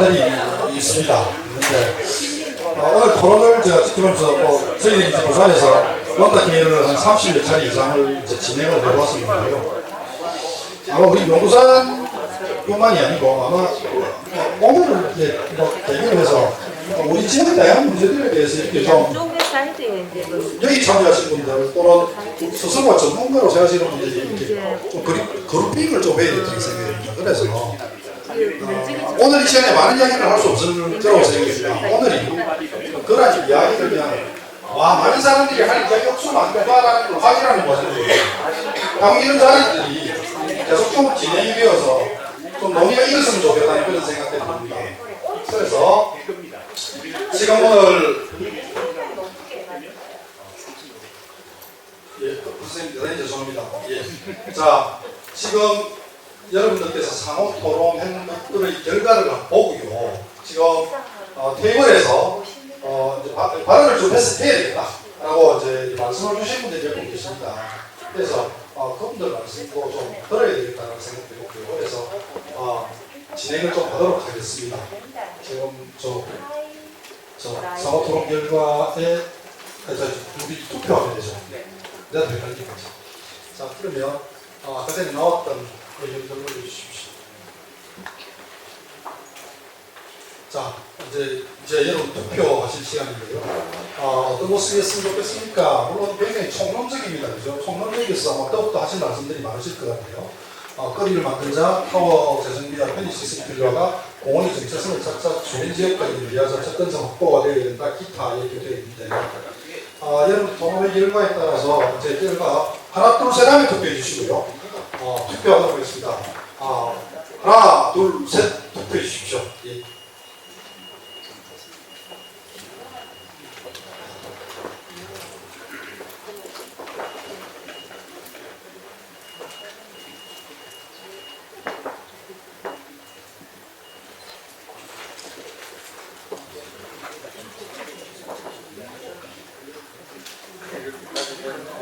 하늘이 있습니다. 그런데 어, 오늘 토론을 제가 지키면서 뭐 저희 이제 부산에서 기회를 한 30여 차례 이상을 이제 진행을 해왔었는데요. 아마 우리 용부산뿐만이 아니고 아마 오늘을 이제 뭐 계기로 해서 우리 지역의 다양한 문제들에 대해서 이렇게 좀그 여기 참여하신 분들 또는 스스로가 전문가로 생각하시는 분들이 이렇게 좀 그룹, 그룹핑을 좀 해야 생각이 듭니다. 그래서 오늘 이 시간에 많은 이야기를 할 수 없을 거라고 생각합니다. 오늘이 그런 이야기를 그냥 와 많은 사람들이 할 이야기 없으면 안 된다라는 걸 확인하는 과정이에요. 당 이런 자리들이 계속 좀 진행이 되어서 좀 논의가 일었으면 좋겠다는 그런 생각이 듭니다. 그래서 지금 오늘 예, 선생님 대단히 죄송합니다. 예. 자, 지금 여러분들께서 상호 토론한 것들의 결과를 보고요. 지금 어, 테이블에서 어, 바, 발언을 좀 해서 해야 되겠다라고 이제 말씀을 주신 분들이 몇 분 계십니다. 그래서 어, 그분들 말씀도 좀 들어야 되겠다는 생각이 들고요. 그래서 어, 진행을 좀 하도록 하겠습니다. 지금 저, 저 상호 토론 결과에 우리 투표하게 되죠. 내가 더 헷갈리겠지. 자, 그러면 어, 아까 전에 나왔던 그 의견들을 올려주십시오. 자, 이제, 이제 여러분 투표하실 시간인데요. 어, 어떤 모습이었으면 좋겠습니까? 물론 굉장히 총론적입니다. 그죠? 총론적에서 아마 더욱더 하신 말씀들이 많으실 것 같아요. 어, 거리를 만들자, 타워 재정비와 편의 시스템 필요하다, 공원의 정체성을 찾자, 주민 지역까지 위하자, 접근성 확보가 되어야 된다, 기타 이렇게 되어 있는데, 어, 여러분 토론의 결과에 따라서 제 결과 하나, 둘, 셋 하면 투표해 주시고요. 어, 투표하도록 하겠습니다. 어, 하나, 둘, 셋 투표해 주십시오. 예.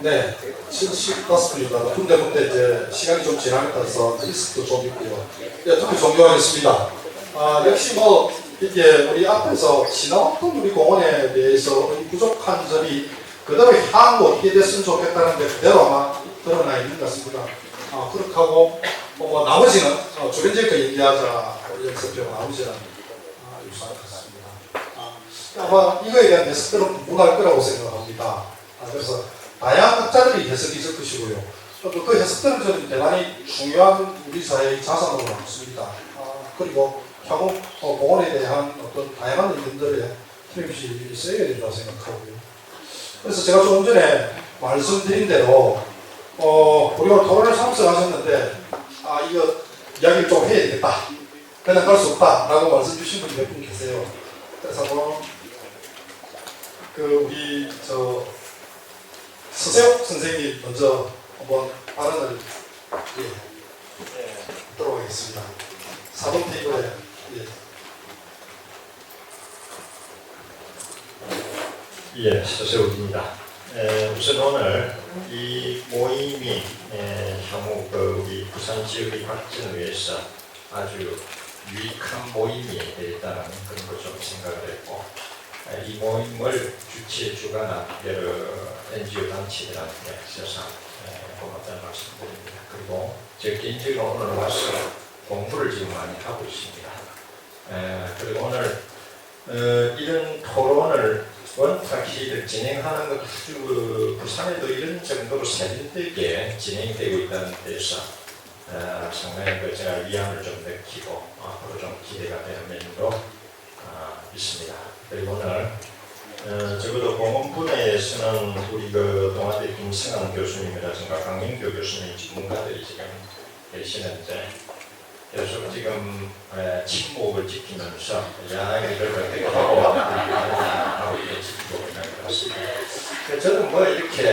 네, 75분입니다. 근데 근데 이제 시간이 좀 지나에 따라서 리스크도 좀 있고요. 네, 투표 종료하겠습니다. 아, 역시 뭐 이게 우리 앞에서 지나왔던 우리 공원에 대해서 부족한 점이 그대로 향후 어떻게 됐으면 좋겠다는 데 그대로 아마 드러나 있는 것 같습니다. 아, 그렇게 하고 뭐 나머지는 어, 주변 지역과 얘기하자 연습용 나머지는 아, 유사할 것 같습니다. 아, 아마 이거에 대한 데스크는 무할 거라고 생각합니다. 아, 그래서 다양한 학자들이 해석이 있을 것이고요. 또 그 해석들은 저는 대단히 중요한 우리 사회의 자산으로 남습니다. 아, 그리고 향후 어, 공원에 대한 어떤 다양한 의견들에 틀림없이 있어야 된다고 생각하고요. 그래서 제가 조금 전에 말씀드린 대로 어, 우리가 토론에 참석하셨는데 아 이거 이야기를 좀 해야 되겠다. 그냥 갈 수 없다라고 말씀 주신 분이 몇 분 계세요. 그래서 뭐, 그 우리 저 서세욱 선생님 먼저 한번 발언을 예, 하도록 하겠습니다. 4번 테이블에 예. 예, 서세욱입니다. 에, 우선 오늘 이 모임이 에, 향후 그 우리 부산 지역의 발전을 위해서 아주 유익한 모임이 되겠다는 그런 걸 좀 생각을 했고 에, 이 모임을 주최 주관한 여러 NGO 단체들한테 세상 고맙다는 말씀 드립니다. 그리고 제 개인적으로 오늘 와서 공부를 지금 많이 하고 있습니다. 에, 그리고 오늘 어, 이런 토론을 원탁시를 진행하는 것 아주 그 부산에도 이런 정도로 세련되게 진행되고 있다는 데서 어, 상당히 그 제가 위안을 좀 느끼고 앞으로 좀 기대가 되는 면도 어, 있습니다. 그리고 오늘 어, 적어도 공원 분야에서는 우리 그 동아대 김승환 교수님이라든가 강민교 교수님 전문가들이 지금 계시는데 계속 지금 에, 침묵을 지키면서 이야기를 그렇게 하고 하고 이렇게 지키고 것 같습니다. 그 저는 뭐 이렇게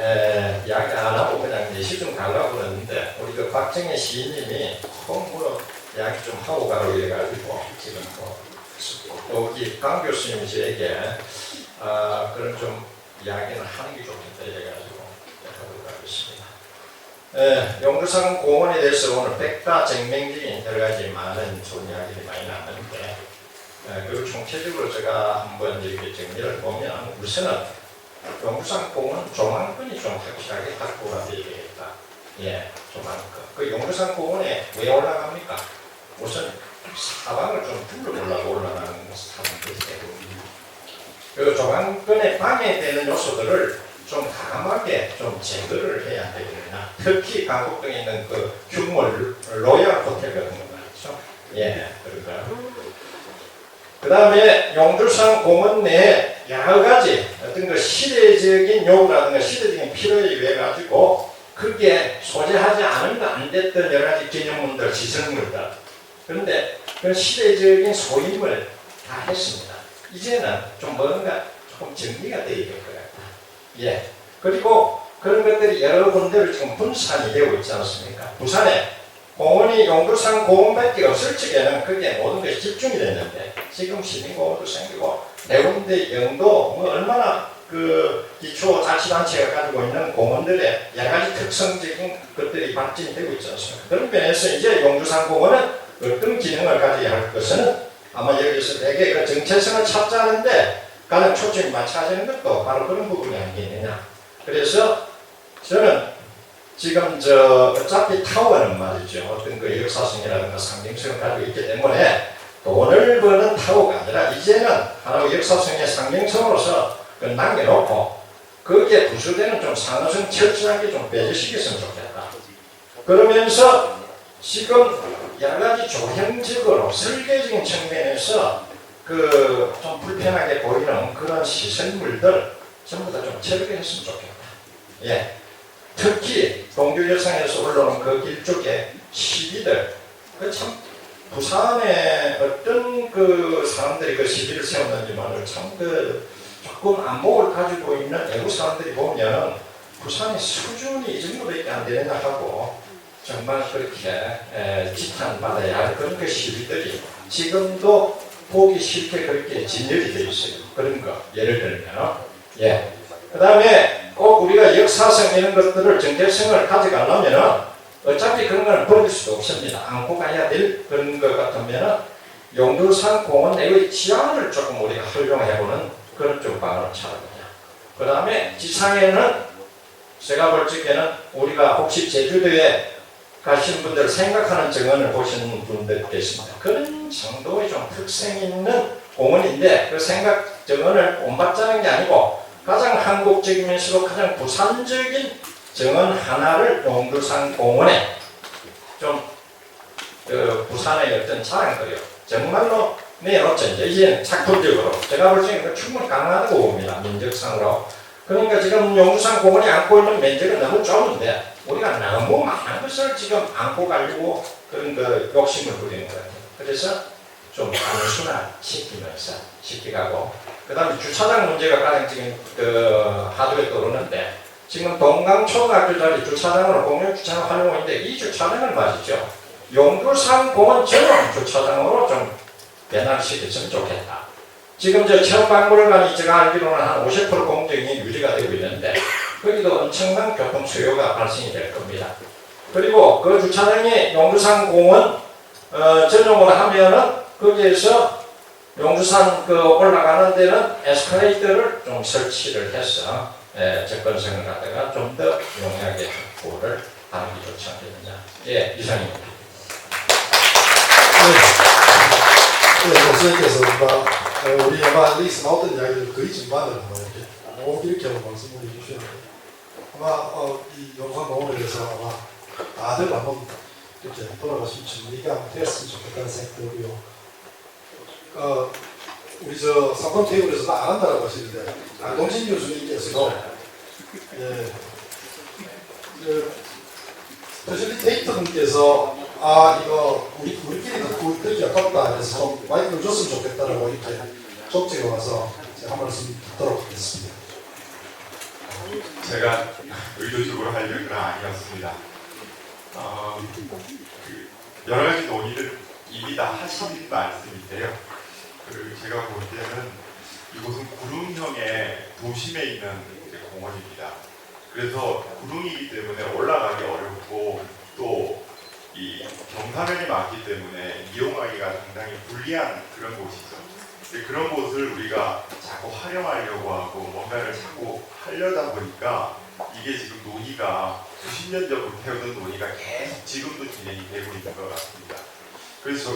에, 이야기 안 하고 그냥 내시좀 가려고 그러는데 우리 그 박정희 시인님이 공부로 이야기 좀 하고 가라고 해가지고 지금 또 우리 강 교수님이 저에게 아, 그런 좀 이야기는 하는 게 좋겠다 해가지고 하도록 하겠습니다. 예, 용두산 공원에 대해서 오늘 백다 쟁맹적인 여러 가지 많은 좋은 이야기들이 많이 나왔는데 예, 그리고 총체적으로 제가 한번 이렇게 정리를 보면 우선은 용두산 공원 조망권이 좀 확실하게 확보가 되어야 되겠다. 예, 조망권. 그 용두산 공원에 왜 올라갑니까? 우선 사방을 좀 둘러보려고 올라가는 사람들이 대부분. 그 조망권에 방해되는 요소들을 좀 강하게 좀 제거를 해야 되겠나. 특히 강북 등에 있는 그 규모 로얄 호텔 같은 거 말이죠. 예, 그런가. 그 다음에 용두산 공원 내에 여러 가지 어떤 그 시대적인 요구라든가 시대적인 필요에 의해 가지고 크게 소재하지 않으면 안 됐던 여러 가지 기념물들, 지성물들. 그런데 그 시대적인 소임을 다 했습니다. 이제는 좀 뭔가 조금 정리가 되어야 될 것 같다. 예. 그리고 그런 것들이 여러 군데로 지금 분산이 되고 있지 않습니까? 부산에 공원이 용두산 공원밖에 없을 적에는 그게 모든 것이 집중이 됐는데 지금 시민공원도 생기고 네 군데 영도 뭐 얼마나 그 기초 자치단체가 가지고 있는 공원들의 여러 가지 특성적인 것들이 발전이 되고 있지 않습니까? 그런 면에서 이제 용두산 공원은 어떤 기능을 가져야 할 것은 아마 여기서 되게 그 정체성을 찾자는데 가장 초점이 맞춰지는 것도 바로 그런 부분이 아니겠느냐. 그래서 저는 지금 저 어차피 타워는 말이죠. 어떤 그 역사성이라든가 상징성을 가지고 있기 때문에 돈을 버는 타워가 아니라 이제는 하나의 역사성의 상징성으로서 그 남겨놓고 거기에 부수되는 좀 상호성 철저하게 좀 빼주시겠으면 좋겠다. 그러면서 지금 여러 가지 조형적으로 설계적인 측면에서 그 좀 불편하게 보이는 그런 시설물들 전부 다 좀 철거했으면 좋겠다. 예. 특히 동교여상에서 올라오는 그 길 쪽에 시비들 그 참 부산에 어떤 그 사람들이 그 시비를 세웠는지만을 참그 조금 안목을 가지고 있는 외국 사람들이 보면 부산의 수준이 이 정도밖에 안 되느냐 하고 정말 그렇게 에, 지탄받아야 할 그런 그 시비들이 지금도 보기 싫게 그렇게 진열이 되어 있어요. 그런 거 예를 들면 예. 그 다음에 꼭 우리가 역사성 이런 것들을 정체성을 가져가려면은 어차피 그런 거는 버릴 수도 없습니다. 안고 가야 될 그런 것 같으면은 용두산 공원 내의 지하를 조금 우리가 활용해보는 그런 좀 방안을 찾아보자. 그 다음에 지상에는 제가 볼 적에는 우리가 혹시 제주도에 가신 분들 생각하는 정원을 보시는 분들 계십니다. 그런 정도의 좀 특색 있는 공원인데 그 생각 정원을 본받자는 게 아니고 가장 한국적이면서도 가장 부산적인 정원 하나를 용두산 공원에 좀 그 부산의 어떤 자랑거리요. 정말로 내놓자 이제 이제 작품적으로 제가 볼 적에는 충분히 가능하다고 봅니다. 민족상으로. 그러니까 지금 용두산 공원이 안고 있는 면적은 너무 좁은데 우리가 너무 많은 것을 지금 안고 가려고 그런 그 욕심을 부리는 것 같아요. 그래서 좀 단순화시키면서 시키가고 그 다음에 주차장 문제가 가장 지금 그 하도에 떠오르는데 지금 동강초등학교 자리 주차장으로 공용 주차장 활용하는데 이 주차장을 말이죠. 용두산 공원 전용 주차장으로 좀 변화시켰으면 좋겠다. 지금 저 체험박물관이 제가 알기로는 한 50% 공정이 유지가 되고 있는데 거기도 엄청난 교통 수요가 발생이 될 겁니다. 그리고 그 주차장이 용두산 공원 어, 전용으로 하면은 거기에서 용두산 그 올라가는 데는 에스컬레이터를 좀 설치를 해서 예, 접근성을 갖다가 좀 더 용이하게 확보를 하는 게 좋지 않겠느냐. 예, 이상입니다. 네, 교수님께서 뭔가 어, 우리 아마 여기서 나왔던 이야기들 거의 전반을 뭐 이렇게. 꼭 이렇게 한번 말씀을 해주셨는데 아마 어, 이 영상공원에 대해서 아마 다들 한번 이렇게 돌아가신 정리가 됐으면 좋겠다는 생각이 들고요. 어, 우리 저 삼권 테이블에서 안 한다고 하시는데 안동진 교수님께서도 예, 그 퍼실리테이터 분께서 아 이거 우리 우리끼리 듣고 듣기 아깝다 해서 좀 마이크를 줬으면 좋겠다라고 이렇게 쪽지가 와서 제가 한 말씀 듣도록 하겠습니다. 제가 의도적으로 하려는 건 아니었습니다. 어, 그 여러 가지 논의를 이미 다 하신 말씀인데요. 그 제가 볼 때는 이곳은 구릉형의 도심에 있는 공원입니다. 그래서 구릉이기 때문에 올라가기 어렵고 또 이 경사면이 많기 때문에 이용하기가 상당히 불리한 그런 곳이죠. 그런 곳을 우리가 자꾸 활용하려고 하고 뭔가를 자꾸 하려다 보니까 이게 지금 논의가 수십 년 전부터 해오던 논의가 계속 지금도 진행이 되고 있는 것 같습니다. 그래서